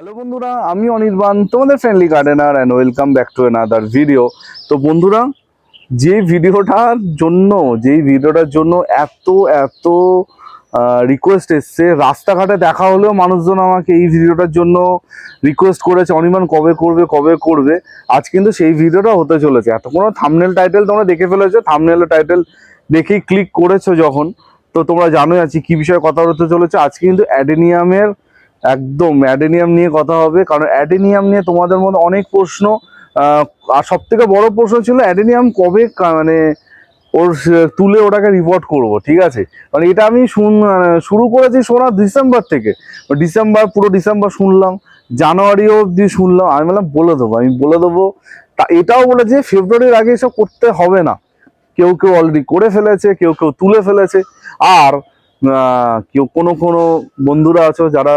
Hello বন্ধুরা, আমি অনির্বাণ, তোমাদের friendly gardener and welcome back to another video তো বন্ধুরা, যে ভিডিওটার জন্য যেই ভিডিওটার জন্য এত এত রিকোয়েস্ট এসছে, রাস্তাঘাটে দেখা হলেও মানুষজন আমাকে এই ভিডিওটার জন্য রিকোয়েস্ট করেছে, অনির্বাণ কবে করবে কবে করবে? আজ কিন্তু সেই ভিডিওটা হতে চলেছে। এত কোনো থামনেল টাইটেল তোমরা দেখে ফেলেছো থামনেল টাইটেল দেখেই ক্লিক করেছ যখন। তো তোমরা জানোই আছি কি বিষয়ে কথা হতে চলেছে। আজকে কিন্তু অ্যাডেনিয়ামের একদম অ্যাডেনিয়াম নিয়ে কথা হবে, কারণ অ্যাডেনিয়াম নিয়ে তোমাদের মধ্যে অনেক প্রশ্ন আর সব থেকে বড় প্রশ্ন ছিল অ্যাডেনিয়াম কবে মানে ওর তুলে ওটাকে রিপোর্ট করব, ঠিক আছে? মানে এটা আমি মানে শুরু করেছি শোনা ডিসেম্বর থেকে। ডিসেম্বর, পুরো ডিসেম্বর শুনলাম জানুয়ারিও অব্দি শুনলাম, আমি বললাম বলে দেবো, আমি বলে দেবো। তা এটাও বলেছে ফেব্রুয়ারির আগে এসব করতে হবে না। কেউ কেউ অলরেডি করে ফেলেছে, কেউ কেউ তুলে ফেলেছে। আর কেউ কোনো কোনো বন্ধুরা আছো যারা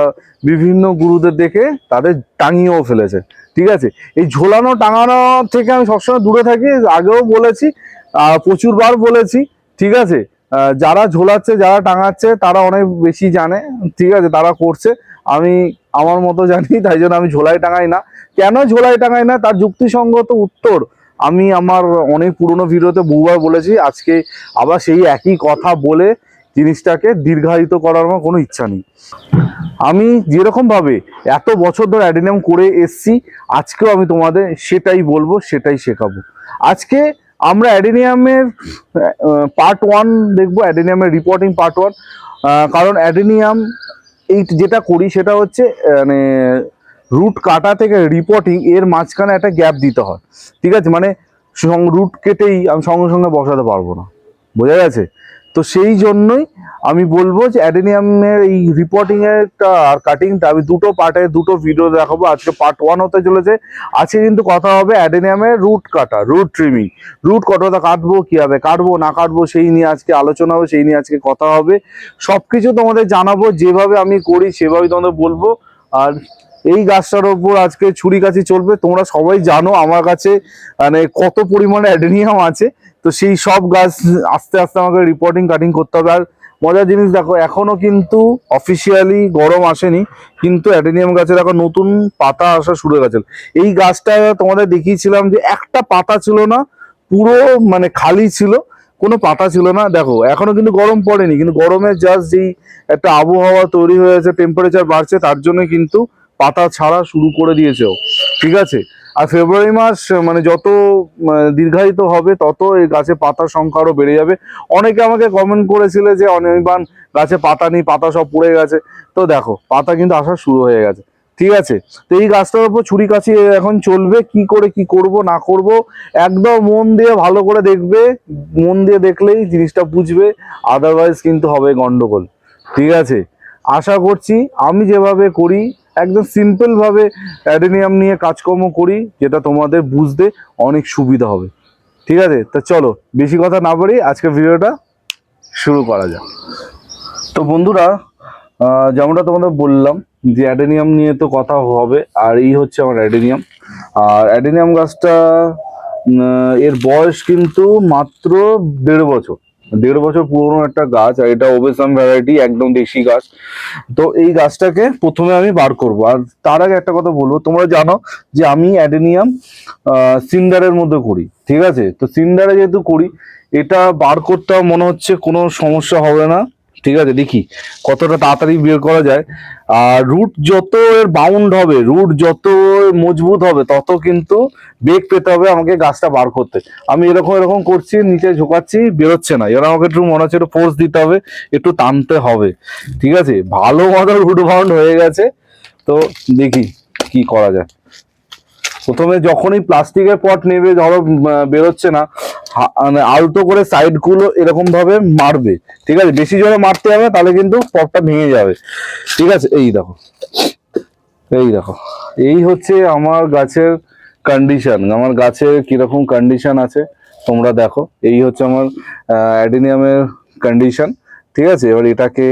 বিভিন্ন গুরুদের দেখে তাদের টাঙিয়েও ফেলেছে, ঠিক আছে? এই ঝোলানো, টাঙানো থেকে আমি সবসময় দূরে থাকি, আগেও বলেছি প্রচুরবার বলেছি, ঠিক আছে? যারা ঝোলাচ্ছে, যারা টাঙাচ্ছে, তারা অনেক বেশি জানে, ঠিক আছে? তারা করছে, আমি আমার মতো জানি, তাই জন্য আমি ঝোলাই টাঙাই না। কেন ঝোলাই টাঙাই না? তার যুক্তিসঙ্গত উত্তর আমি আমার অনেক পুরনো ভিডিওতে বহুবার বলেছি, আজকে আবার সেই একই কথা বলে জিনিসটাকে দীর্ঘায়িত করার আমার কোনো ইচ্ছা নেই। আমি যেরকম ভাবে এত বছর ধরে অ্যাডিনিয়াম করে এসছি, আজকেও আমি তোমাদের সেটাই বলব, সেটাই শেখাবো। আজকে আমরা অ্যাডিনিয়ামের পার্ট ওয়ান দেখব, অ্যাডিনিয়ামের রিপোর্টিং পার্ট ওয়ান কারণ অ্যাডিনিয়াম এই যেটা করি সেটা হচ্ছে মানে রুট কাটা থেকে রিপোর্টিং এর মাঝখানে একটা গ্যাপ দিতে হয়। ঠিক আছে? মানে রুট কেটেই আমি সঙ্গে সঙ্গে বসাতে পারব না। বোঝা গেছে? তো সেই জন্যই আমি বলব যে অ্যাডেনিয়ামের এই রিপোর্টিং আর কাটিংটা আমি দুটো পার্টে দুটো ভিডিও দেখাবো। আজকে পার্ট ওয়ান হতে চলেছে। আজকে কিন্তু কথা হবে অ্যাডেনিয়ামের রুট কাটা রুট ট্রিমিং রুট কতটা কাটবো, কীভাবে কাটবো, না কাটবো, সেই নিয়ে আজকে আলোচনা হবে, সেই নিয়ে আজকে কথা হবে। সব কিছু তোমাদের জানাব, যেভাবে আমি করি, সেভাবেই তোমাদের বলব। আর এই গাছটার ওপর আজকে ছুরি কাছি চলবে। তোমরা সবাই জানো আমার কাছে মানে কত পরিমাণে অ্যাডেনিয়াম আছে। তো সেই সব গাছ আস্তে আস্তে আমাকে রিপোর্টিং কাটিং করতে হবে। আর মজার জিনিস দেখো, এখনও কিন্তু অফিসিয়ালি গরম আসেনি, কিন্তু অ্যাডেনিয়াম গাছের এখন নতুন পাতা আসা শুরু হয়ে গেছে। এই গাছটা তোমাদের দেখিয়েছিলাম যে একটা পাতা ছিল না, পুরো মানে খালি ছিল, কোনো পাতা ছিল না। দেখো, এখনও কিন্তু গরম পড়েনি, কিন্তু গরমের জাস্ট যেই একটা আবহাওয়া তৈরি হয়েছে টেম্পারেচার বাড়ছে, তার জন্য কিন্তু পাতা ছাড়া শুরু করে দিয়েছে ও। ঠিক আছে? আর ফেব্রুয়ারি মাস মানে যত মানে, দীর্ঘায়িত হবে তত এই গাছে পাতার সংখ্যা আরও বেড়ে যাবে। অনেকে আমাকে কমেন্ট করেছিল যে অনির্বাণ গাছে পাতা নেই পাতা সব পড়ে গেছে। তো দেখো পাতা কিন্তু আসা শুরু হয়ে গেছে। ঠিক আছে? তো এই গাছটার উপর ছুরি কাছি এখন চলবে কি করে কি করব না করব একদম মন দিয়ে ভালো করে দেখবে মন দিয়ে দেখলেই জিনিসটা বুঝবে আদারওয়াইজ কিন্তু হবে গন্ডগোল। ঠিক আছে? আশা করছি আমি যেভাবে করি একদম সিম্পল ভাবে অ্যাডেনিয়াম নিয়ে কাজকর্ম করি, যেটা তোমাদের বুঝতে অনেক সুবিধা হবে। ঠিক আছে? তা চলো, বেশি কথা না বলি আজকে ভিডিওটা শুরু করা যাক। তো বন্ধুরা যেমনটা তোমাদের বললাম যে অ্যাডেনিয়াম নিয়ে তো কথা হবে, আর এই হচ্ছে আমার অ্যাডেনিয়াম। আর অ্যাডেনিয়াম গাছটা এর বয়স কিন্তু মাত্র দেড় বছর। দেড় বছর পুরনো একটা গাছ, আর এটা ওবেসাম ভ্যারাইটি একদম দেশি গাছ। তো এই গাছটাকে প্রথমে আমি বার করব। আর তার আগে একটা কথা বলব, তোমরা জানো যে আমি অ্যাডেনিয়াম সিন্ডারের মধ্যে করি, ঠিক আছে? তো সিন্ডারে যেহেতু করি, এটা বার করতে মনে হচ্ছে কোনো সমস্যা হবে না। ঠিক আছে, দেখি কতটা তাড়াতাড়ি বের করা যায়। আর রুট যত এর বাউন্ড হবে রুট যত মজবুত হবে, তত কিন্তু বেগ পেতে হবে আমাকে গাছটা বার করতে। আমি এরকম এরকম করছি, নিচে ঝোকাচ্ছি, বেরোচ্ছে না। এবার আমাকে একটু মনে হচ্ছে একটু ফোর্স দিতে হবে, একটু টানতে হবে। ঠিক আছে? ভালো মতো রুট বাউন্ড হয়ে গেছে। তো দেখি কি করা যায়। প্রথমে যখনই প্লাস্টিকের পট নেবে, ধরো বেরোচ্ছে না মানে আলতো করে সাইডগুলো এরকম ভাবে মারবে, ঠিক আছে? বেশি জোরে মারতে হবে তাহলে কিন্তু পটটা ভেঙে যাবে। ঠিক আছে? এই দেখো। এই দেখো। এই হচ্ছে আমার গাছের কন্ডিশন আমার গাছের কীরকম কন্ডিশন আছে, তোমরা দেখো। এই হচ্ছে আমার অ্যাডিনিয়ামের কন্ডিশন ঠিক আছে? এবার এটাকে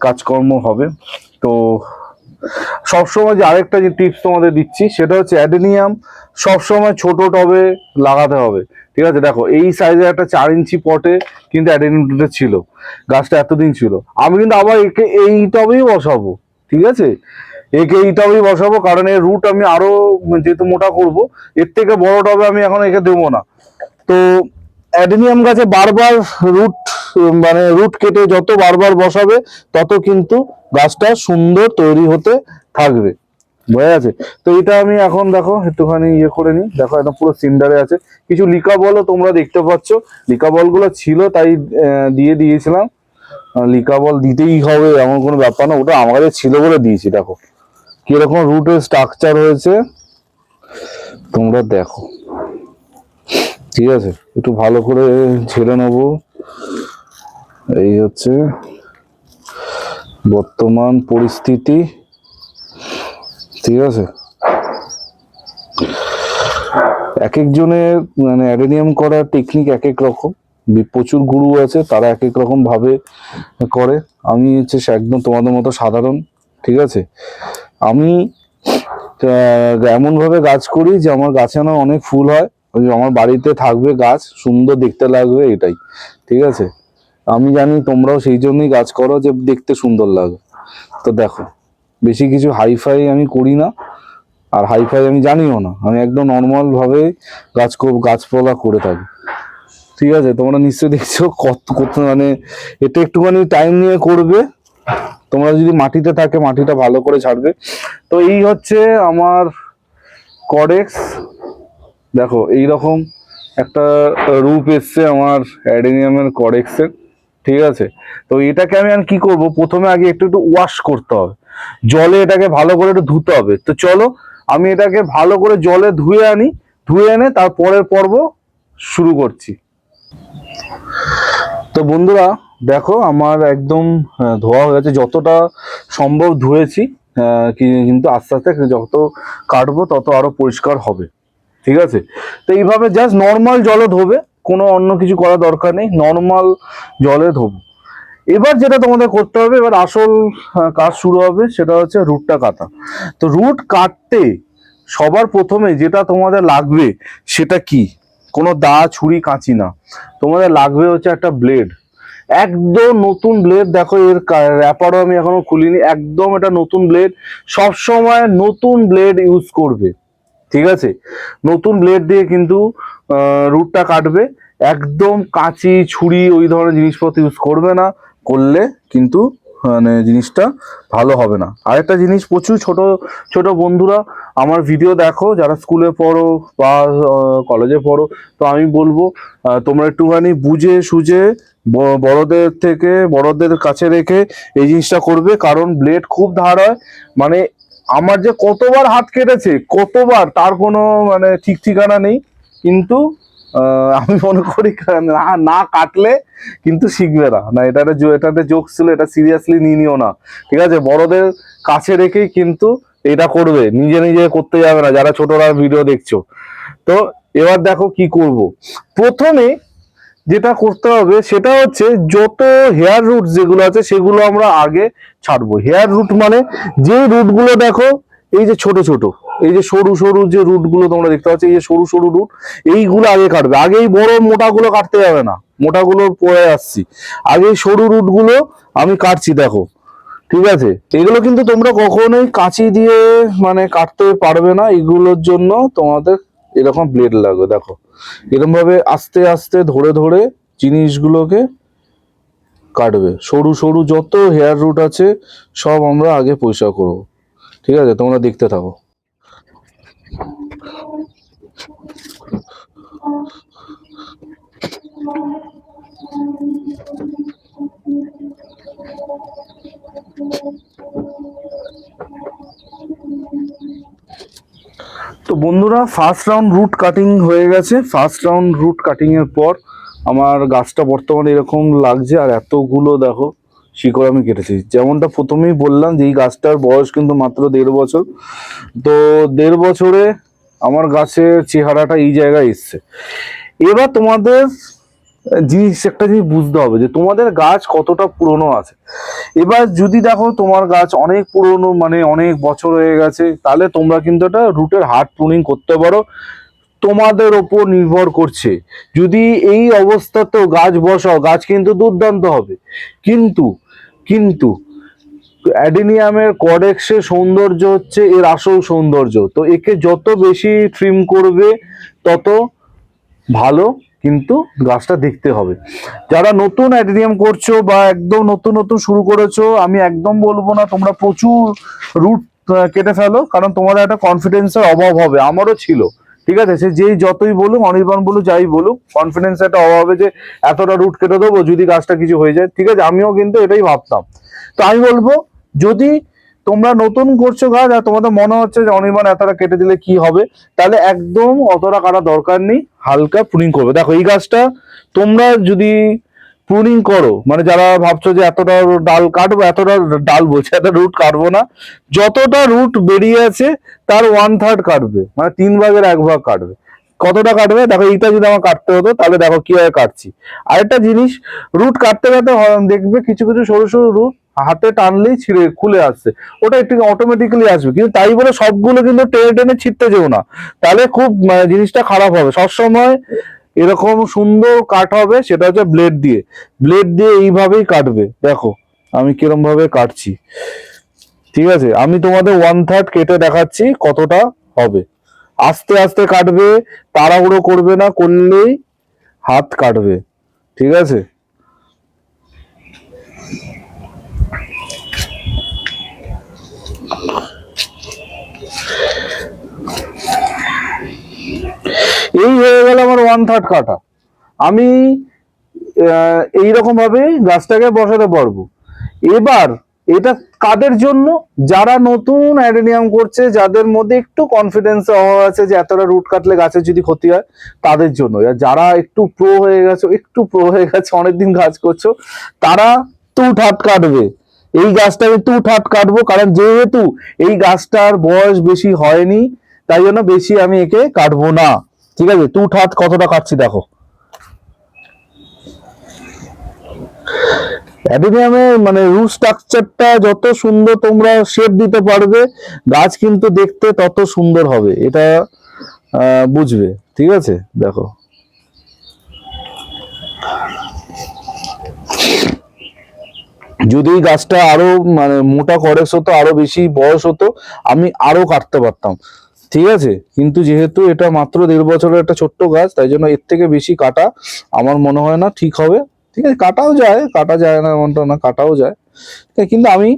কাজকর্ম হবে। তো সবসময় যে আরেকটা যে টিপস তোমাদের দিচ্ছি, সেটা হচ্ছে অ্যাডেনিয়াম সবসময় ছোট টবে লাগাতে হবে। ঠিক আছে? দেখো, এই সাইজের একটা চার ইঞ্চি পটে কিন্তু অ্যাডেনিয়ামটা ছিল। গাছটা এতদিন ছিল। আমি কিন্তু আবার একে এই টবেই বসাবো। ঠিক আছে? একে এই টবেই বসাবো, কারণ এর রুট আমি আরও যেহেতু মোটা করব, এর থেকে বড় টবে আমি এখন একে দেবো না। তো অ্যাডেনিয়াম গাছে বারবার রুট মানে রুট কেটে যত বারবার বসাবে, তত কিন্তু গাছটা সুন্দর তৈরি হতে থাকবে। বোঝা যাচ্ছে তো এটা আমি এখন দেখো, একটুখানি ইয়ে করে নিই। দেখো এটা পুরো সিন্ডারে আছে। কিছু লিকা বলও তোমরা দেখতে পাচ্ছ। লিকা বলগুলো ছিল, তাই দিয়ে দিয়েছিলাম। লিকা বল দিতেই হবে, এমন কোনো ব্যাপার না। ওটা আমাদের ছিল বলে দিয়েছি, দেখো। কীরকম রুটের স্ট্রাকচার হয়েছে, তোমরা দেখো। ঠিক আছে? একটু ভালো করে ছেড়ে নেব। এই হচ্ছে বর্তমান পরিস্থিতি। ঠিক আছে? এক একজনের মানে অ্যাডেনিয়াম করার টেকনিক এক এক রকম প্রচুর গুরু আছে, তারা এক এক রকম ভাবে করে। আমি হচ্ছে একদম তোমাদের মতো সাধারণ, ঠিক আছে? আমি এমন ভাবে গাছ করি যে, আমার গাছে না অনেক ফুল হয়। আমার বাড়িতে থাকবে গাছ, সুন্দর দেখতে লাগবে এটাই, ঠিক আছে? আমি জানি তোমরাও সেই জন্যই গাছ করো যে, দেখতে সুন্দর লাগে। তো দেখো। বেশি কিছু হাইফাই আমি করি না, আর হাইফাই আমি জানিও না। আমি একদম নর্মাল ভাবে গাছ গাছপালা করে থাকি। ঠিক আছে? তোমরা নিশ্চয়ই দেখছ কত কত মানে এটা একটুখানি টাইম নিয়ে করবে। তোমরা যদি মাটিতে থাকে, মাটিটা ভালো করে ছাড়বে। তো এই হচ্ছে আমার কডেক্স দেখো এই রকম একটা রূপ এসছে আমার অ্যাডেনিয়ামের কডেক্সের ঠিক আছে? তো এটাকে আমি আর কি করব? প্রথমে আগে একটু একটু ওয়াশ করতে হবে। জলে এটাকে ভালো করে একটু ধুতে হবে। তো চলো, আমি এটাকে ভালো করে জলে ধুয়ে আনি, ধুয়ে এনে তারপরের পর্ব শুরু করছি। তো বন্ধুরা, দেখো আমার একদম ধোয়া হয়ে গেছে। যতটা সম্ভব ধুয়েছি কিন্তু আস্তে আস্তে যত কাটবো তত আরও পরিষ্কার হবে। ঠিক আছে? তো এইভাবে জাস্ট নর্মাল জলে ধোবে, কোনো অন্য কিছু করার দরকার নেই। নর্মাল জলে ধোবো। এবার যেটা তোমাদের করতে হবে, এবার আসল কাজ শুরু হবে, সেটা হচ্ছে রুটটা কাটা। তো রুট কাটতে সবার প্রথমে যেটা তোমাদের লাগবে, সেটা কি? কোনো দা, ছুরি, কাঁচি না। তোমাদের লাগবে হচ্ছে একটা ব্লেড একদম নতুন ব্লেড দেখো এর র্যাপারও আমি এখনও খুলিনি, একদম এটা নতুন ব্লেড সব সময় নতুন ব্লেড ইউজ করবে। ঠিক আছে? নতুন ব্লেড দিয়ে কিন্তু রুটটা কাটবে। একদম কাঁচি, ছুরি, ওই ধরনের জিনিসপত্র ইউজ করবে না। করলে কিন্তু মানে জিনিসটা ভালো হবে না। আরেকটা জিনিস, প্রচুর ছোট ছোট বন্ধুরা আমার ভিডিও দেখো, যারা স্কুলে পড়ো বা কলেজে পড়ো, তো আমি বলব তোমরা একটুখানি বুঝে সুঝে বড়দের থেকে, বড়দের কাছে রেখে এই জিনিসটা করবে, কারণ ব্লেড খুব ধার হয়। মানে আমার যে কতবার হাত কেটেছে, কতবার, তার কোনো মানে ঠিক ঠিকানা নেই। কিন্তু আমি মনে করি না না কাটলে কিন্তু শিখবে না। না, এটা একটা এটা একটা জোক ছিল, এটা সিরিয়াসলি নিয়ে নিও না। ঠিক আছে? বড়দের কাছে রেখেই কিন্তু এটা করবে। নিজে নিজে করতে যাবে না, যারা ছোটরা ভিডিও দেখছ। তো এবার দেখো কি করব। প্রথমে যেটা করতে হবে, সেটা হচ্ছে যত হেয়ার রুট যেগুলো আছে, সেগুলো আমরা আগে ছাড়বো। হেয়ার রুট মানে যে রুটগুলো দেখো, এই যে ছোট ছোট। এই যে সরু সরু যে রুটগুলো তোমরা দেখতে পাচ্ছ, এই যে সরু সরু রুট এইগুলো আগে কাটবে। আগে এই বড় মোটাগুলো কাটতে যাবে না। মোটাগুলো পরে আসছি। আগে সরু রুটগুলো আমি কাটছি, দেখো। ঠিক আছে? এগুলো কিন্তু তোমরা কখনোই কাঁচি দিয়ে মানে কাটতে পারবে না। এগুলোর জন্য তোমাদের এরকম ব্লেড লাগবে, দেখো। এরকম ভাবে আস্তে আস্তে ধরে ধরে জিনিসগুলোকে কাটবে। সরু সরু যত হেয়ার রুট আছে, সব আমরা আগে পরিষ্কার করব। ঠিক আছে? তোমরা দেখতে থাকো। তো বন্ধুরা ফার্স্ট রাউন্ড রুট কাটিং হয়ে গেছে। ফার্স্ট রাউন্ড রুট কাটিং এর পর আমার গাছটা বর্তমানে এরকম লাগছে আর এতগুলো দেখো শিকড় আমি কেটেছি। যেমনটা প্রথমেই বললাম যে এই গাছটার বয়স কিন্তু মাত্র দেড় বছর। তো দেড় বছরে আমার গাছের চেহারাটা এই জায়গায় এসছে। এবার তোমাদের জিনিস, একটা জিনিস বুঝতে হবে যে তোমাদের গাছ কতটা পুরনো আছে। এবার যদি দেখো তোমার গাছ অনেক পুরনো মানে অনেক বছর হয়ে গেছে, তাহলে তোমরা কিন্তু এটা রুটের হার্ড প্রুনিং করতে পারো। তোমাদের ওপর নির্ভর করছে। যদি এই অবস্থাতেও গাছ বসাও, গাছ কিন্তু দুর্দান্ত হবে। কিন্তু কিন্তু অ্যাডিনিয়ামের কডেক্সের সৌন্দর্য হচ্ছে এর আসল সৌন্দর্য। তো একে যত বেশি ট্রিম করবে, তত ভালো কিন্তু গাছটা দেখতে হবে। যারা নতুন অ্যাডিনিয়াম করছ বা একদম নতুন নতুন শুরু করেছ, আমি একদম বলব না, তোমরা প্রচুর রুট কেটে ফেলো, কারণ তোমাদের একটা কনফিডেন্সের অভাব হবে, আমারও ছিল। ঠিক আছে? সে যেই যতই বলুক, অনির্বাণ বলুক, যাই বলুক কনফিডেন্স একটা অভাব যে এতটা রুট কেটে দেবো, যদি গাছটা কিছু হয়ে যায়। ঠিক আছে? আমিও কিন্তু এটাই ভাবতাম। তো আমি বলব যদি তোমরা নতুন করছ গাছ আর তোমাদের মনে হচ্ছে যে অনির্বাণ এতটা কেটে দিলে কি হবে, তাহলে একদম অতটা কাটা দরকার নেই, হালকা প্রুনিং করবে। দেখো, এই গাছটা তোমরা যদি প্রুনিং করো মানে যারা ভাবছ যে এতটা ডাল কাটবো, এতটা ডাল বলছে এত রুট কাটবো না, যতটা রুট বেরিয়ে আছে, তার ওয়ান থার্ড কাটবে মানে তিন ভাগের এক ভাগ কাটবে। কতটা কাটবে? দেখো, এইটা যদি আমার কাটতে হতো, তাহলে দেখো কীভাবে কাটছি। আরেকটা জিনিস রুট কাটতে কাটতে দেখবে কিছু কিছু সরু সরু রুট হাতে টানলেই ছিঁড়ে খুলে আসছে। ওটা একটু অটোমেটিক্যালি আসবে। কিন্তু তাই বলে সবগুলো কিন্তু টেনে টেনে ছিটতে যেও না। তাহলে খুব মানে, জিনিসটা খারাপ হবে। সবসময় এরকম সুন্দর কাট হবে সেটা হচ্ছে ব্লেড দিয়ে। ব্লেড দিয়ে এইভাবেই কাটবে। দেখো আমি কিরম ভাবে কাটছি। ঠিক আছে? আমি তোমাদের ওয়ান থার্ড কেটে দেখাচ্ছি কতটা হবে। আস্তে আস্তে কাটবে তাড়াহুড়ো করবে না করলেই হাত কাটবে। ঠিক আছে? এই হয়ে গেল আমার ওয়ান থার্ড কাটা। আমি এই রকম ভাবে গাছটাকে বসাতে পারব। এবার এটা কাদের জন্য? যারা নতুন অ্যাডেনিয়াম করছে, যাদের মধ্যে একটু কনফিডেন্স অভাব আছে যে এতটা রুট কাটলে গাছের যদি ক্ষতি হয়, তাদের জন্য। যারা একটু প্রো হয়ে গেছো, একটু প্রো হয়ে গেছে, অনেকদিন গাছ করছ, তারা টু ঠাট কাটবে। এই গাছটা আমি টু ঠাট কাটবো, কারণ যেহেতু এই গাছটার বয়স বেশি হয়নি, তাই জন্য বেশি আমি একে কাটবো না। ঠিক আছে টু ঠাট কতটা কাটছি দেখো। মানে রুট স্ট্রাকচারটা যত সুন্দর তোমরা শেপ দিতে পারবে, গাছ কিন্তু দেখতে তত সুন্দর হবে, এটা বুঝবে, ঠিক আছে, দেখো। যদি গাছটা আরও মানে মোটা করেস হতো আরও বেশি বয়স হতো, আমি আরও কাটতে পারতাম। ঠিক আছে? কিন্তু যেহেতু এটা মাত্র দেড় বছরের একটা ছোট্ট গাছ, তাই জন্য এর থেকে বেশি কাটা আমার মনে হয় না ঠিক হবে। ঠিক আছে, কাটাও যায়, কাটা যায় না এমনটা না, কাটাও যায়। কিন্তু আমি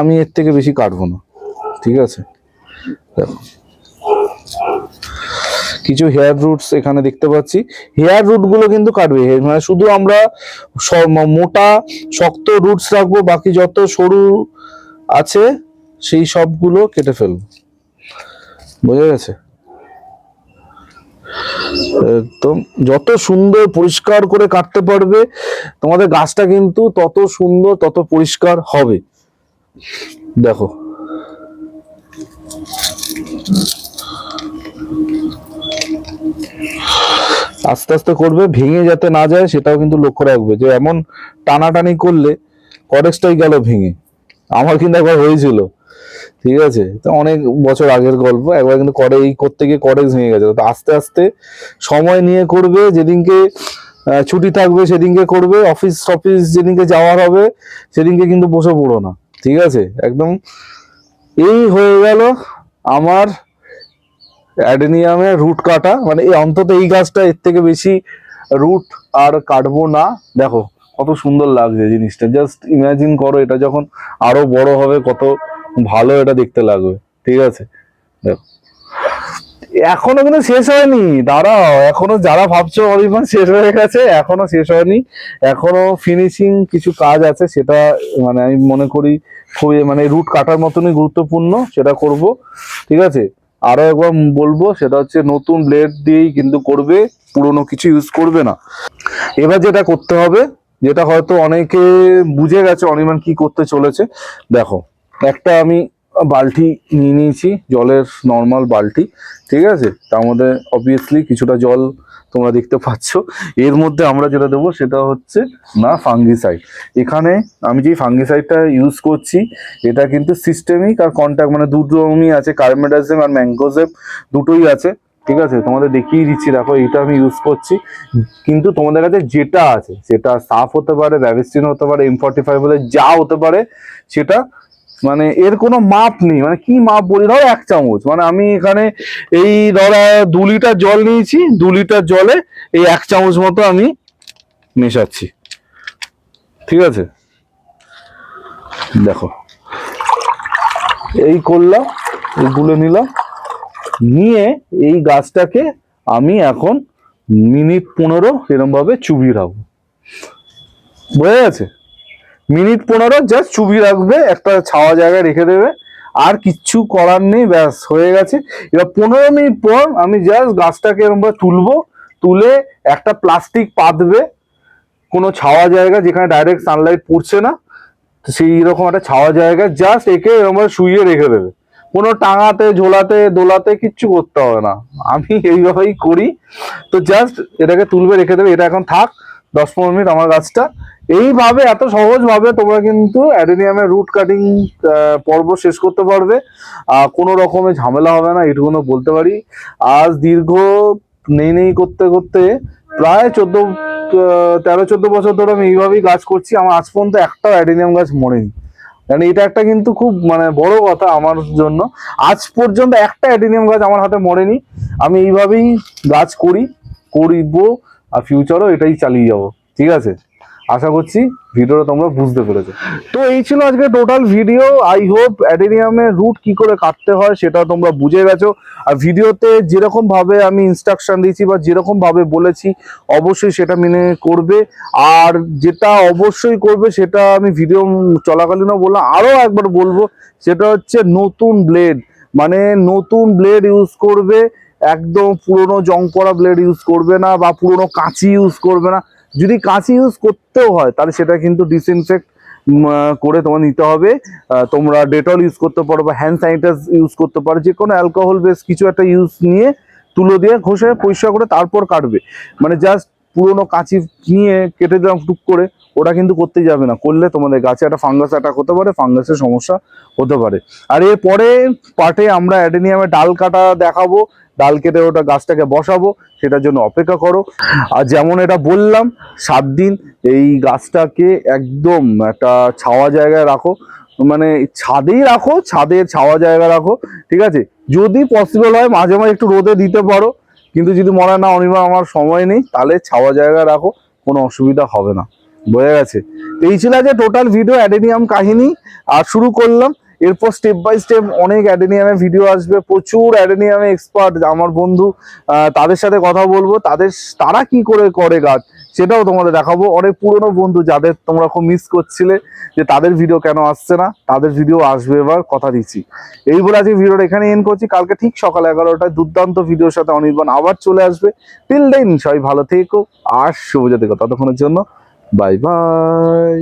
আমি এর থেকে বেশি কাটবো না। ঠিক আছে? কিছু হেয়ার রুটস এখানে দেখতে পাচ্ছি। হেয়ার রুটগুলো কিন্তু কাটবে। মানে শুধু আমরা মোটা, শক্ত রুটস রাখব, বাকি যত সরু আছে, সেই সবগুলো কেটে ফেলব। বোঝা গেছে? একদম যত সুন্দর পরিষ্কার করে কাটতে পারবে, তোমাদের গাছটা কিন্তু তত সুন্দর, তত পরিষ্কার হবে। দেখো। আস্তে আস্তে করবে, ভেঙে যাতে না যায়, সেটাও কিন্তু লক্ষ্য রাখবে। যে এমন টানাটানি করলে করেক্সটাই গেল ভেঙে। আমার কিন্তু একবার হয়েছিল। ঠিক আছে? তো অনেক বছর আগের গল্প, একবার কিন্তু করে এই করতে গিয়ে করেক্স ভেঙে গেছে। তো আস্তে আস্তে সময় নিয়ে করবে, যেদিনকে ছুটি থাকবে সেদিনকে করবে, অফিস অফিস যেদিনকে যাওয়ার হবে, সেদিনকে কিন্তু বসে পড়ো না। ঠিক আছে? একদম এই হয়ে গেল আমার অ্যাডেনিয়ামের রুট কাটা। মানে এই অন্তত এই গাছটা এর থেকে বেশি রুট আর কাটবো না। দেখো, কত সুন্দর লাগছে জিনিসটা। জাস্ট ইমাজিন করো, এটা যখন আরও বড় হবে, কত ভালো এটা দেখতে লাগবে, ঠিক আছে? দেখো। এখনও কিন্তু শেষ হয়নি, দাঁড়াও, এখনও যারা ভাবছ অরিমান শেষ হয়ে গেছে, এখনও শেষ হয়নি, এখনও ফিনিশিং কিছু কাজ আছে, সেটা মানে আমি মনে করি খুবই মানে রুট কাটার মতনই গুরুত্বপূর্ণ, সেটা করব, ঠিক আছে? আরও একবার বলব, সেটা হচ্ছে নতুন ব্লেড দিয়েই কিন্তু করবে, পুরনো কিছু ইউজ করবে না। এবার যেটা করতে হবে, যেটা হয়তো অনেকে বুঝে গেছে অনির্বাণ কি করতে চলেছে, দেখো একটা আমি বালতি নিয়ে নিয়েছি, জলের নর্মাল বালতি, ঠিক আছে? তার মধ্যে অবভিয়াসলি কিছুটা জল তোমরা দেখতে পাচ্ছ। এর মধ্যে আমরা যেটা দেবো সেটা হচ্ছে না ফাঙ্গিসাইড এখানে আমি যে ফাঙ্গিসাইডটা ইউজ করছি, এটা কিন্তু সিস্টেমিক আর কন্ট্যাক্ট মানে দুটোই আছে কার্মেডাজেম আর ম্যাঙ্গোজেব দুটোই আছে, ঠিক আছে? তোমাদের দেখিয়ে দিচ্ছি, দেখো এটা আমি ইউজ করছি। কিন্তু তোমাদের কাছে যেটা আছে, সেটা সাফ হতে পারে র্যাভিস্টিন হতে পারে এম ফর্টি ফাইভ হলে যা হতে পারে, সেটা মানে এর কোনো মাপ নেই মানে কি মাপ বলি? ধরো এক চামচ মানে আমি এখানে এই ধরো দু লিটার জল নিয়েছি, দু লিটার জলে এই এক চামচ মতো আমি মেশাচ্ছি। ঠিক আছে? দেখো। এই করলাম, গুলে নিলাম, নিয়ে এই গাছটাকে আমি এখন মিনিট পনেরো এরম ভাবে চুবিয়ে রাখব। বোঝা গেছে? মিনিট পনেরো জাস্ট চুবিয়ে রাখবে, একটা ছাওয়া জায়গায় রেখে দেবে। আর কিচ্ছু করার নেই, ব্যাস, হয়ে গেছে। এবার পনেরো মিনিট পর আমি জাস্ট গাছটাকে ভাবে তুলবো, তুলে একটা প্লাস্টিক পাতবে। কোনো ছাওয়া জায়গা যেখানে ডাইরেক্ট সানলাইট পড়ছে না, সেই রকম একটা ছাওয়া জায়গা জাস্ট একে এরকম শুয়ে রেখে দেবে। কোনো টাঙাতে, ঝোলাতে, দোলাতে কিচ্ছু করতে হবে না। আমি এইভাবেই করি। তো জাস্ট এটাকে তুলবে, রেখে দেবে। এটা এখন থাক, দশ পনেরো মিনিট আমার গাছটা। এইভাবে এত সহজভাবে তোমরা কিন্তু অ্যাডেনিয়ামের রুট কাটিং পর্ব শেষ করতে পারবে। আহ, কোনো রকমের ঝামেলা হবে না এটুকুনো বলতে পারি। আজ দীর্ঘ নেই নেই করতে করতে প্রায় চোদ্দ তেরো চোদ্দ বছর ধরে আমি এইভাবেই গাছ করছি। আমার আজ পর্যন্ত একটাও অ্যাডেনিয়াম গাছ মরেনি। কারণ এটা একটা কিন্তু খুব মানে বড় কথা আমার জন্য। আজ পর্যন্ত একটা অ্যাডেনিয়াম গাছ আমার হাতে মরেনি। আমি এইভাবেই গাছ করি করিব আর ফিউচারও এটাই চালিয়ে যাব। ঠিক আছে? আশা করছি ভিডিওটা তোমরা বুঝতে পেরেছ। তো এই ছিল আজকে টোটাল ভিডিও আই হোপ অ্যাডেনিয়ামের রুট কি করে কাটতে হয় সেটা তোমরা বুঝে গেছো। আর ভিডিওতে যেরকম ভাবে আমি ইনস্ট্রাকশন দিয়েছি বা যেরকম ভাবে বলেছি, অবশ্যই সেটা মেনে করবে। আর যেটা অবশ্যই করবে সেটা আমি ভিডিও চলাকালীনও বললাম, আরও একবার বলব, সেটা হচ্ছে নতুন ব্লেড মানে নতুন ব্লেড ইউজ করবে, একদম পুরনো জং পড়া ব্লেড ইউজ করবে না বা পুরনো কাঁচি ইউজ করবে না। যদি কাঁচি ইউজ করতেও হয়, তাহলে সেটা কিন্তু ডিসইনফেক্ট করে তোমার নিতে হবে। তোমরা ডেটল ইউজ করতে পারো বা হ্যান্ড স্যানিটাইজ ইউজ করতে পারো। যে কোনো অ্যালকোহল বেস কিছু একটা ইউজ নিয়ে তুলো দিয়ে ঘষে পরিষ্কার করে তারপর কাটবে। মানে জাস্ট পুরোনো কাঁচি নিয়ে কেটে দিলাম টুক করে, ওটা কিন্তু করতে যাবে না। করলে তোমাদের গাছে একটা ফাঙ্গাস অ্যাটাক হতে পারে ফাঙ্গাসের সমস্যা হতে পারে। আর এর পরে পার্টে আমরা অ্যাডেনিয়ামের ডাল কাটা দেখাবো। ডাল কেটে ওটা গাছটাকে বসাবো, সেটার জন্য অপেক্ষা করো। আর যেমন এটা বললাম, সাত দিন এই গাছটাকে একদম একটা ছাওয়া জায়গায় রাখো। মানে ছাদেই রাখো, ছাদের ছাওয়া জায়গায় রাখো, ঠিক আছে? যদি পসিবল হয়, মাঝে মাঝে একটু রোদে দিতে পারো। কিন্তু যদি মনে না অনিবার আমার সময় নেই, তাহলে ছাওয়া জায়গায় রাখো, কোনো অসুবিধা হবে না। বোঝা গেছে? এই ছিল যে টোটাল ভিডিও অ্যাডেনিয়াম কাহিনী। আর শুরু করলাম এরপর স্টেপ বাই স্টেপ অনেক অ্যাডেনিয়ামের ভিডিও আসবে, প্রচুর অ্যাডেনিয়ামে এক্সপার্ট আমার বন্ধু তাদের সাথে কথা বলব, তাদের তারা কি করে করে গাছ সেটাও তোমাদের দেখাবো। অনেক পুরনো বন্ধু যাদের তোমরা খুব মিস করছিলে যে তাদের ভিডিও কেন আসছে না, তাদের ভিডিও আসবে এবার, কথা দিচ্ছি। এই বলে আজকে ভিডিওটা এখানে এন করছি। কালকে ঠিক সকাল এগারোটায় দুর্দান্ত ভিডিওর সাথে অনির্বাণ আবার চলে আসবে। টিল দেন সবাই ভালো থেকো, আর শুভ থেকো ততক্ষণের জন্য বাই বাই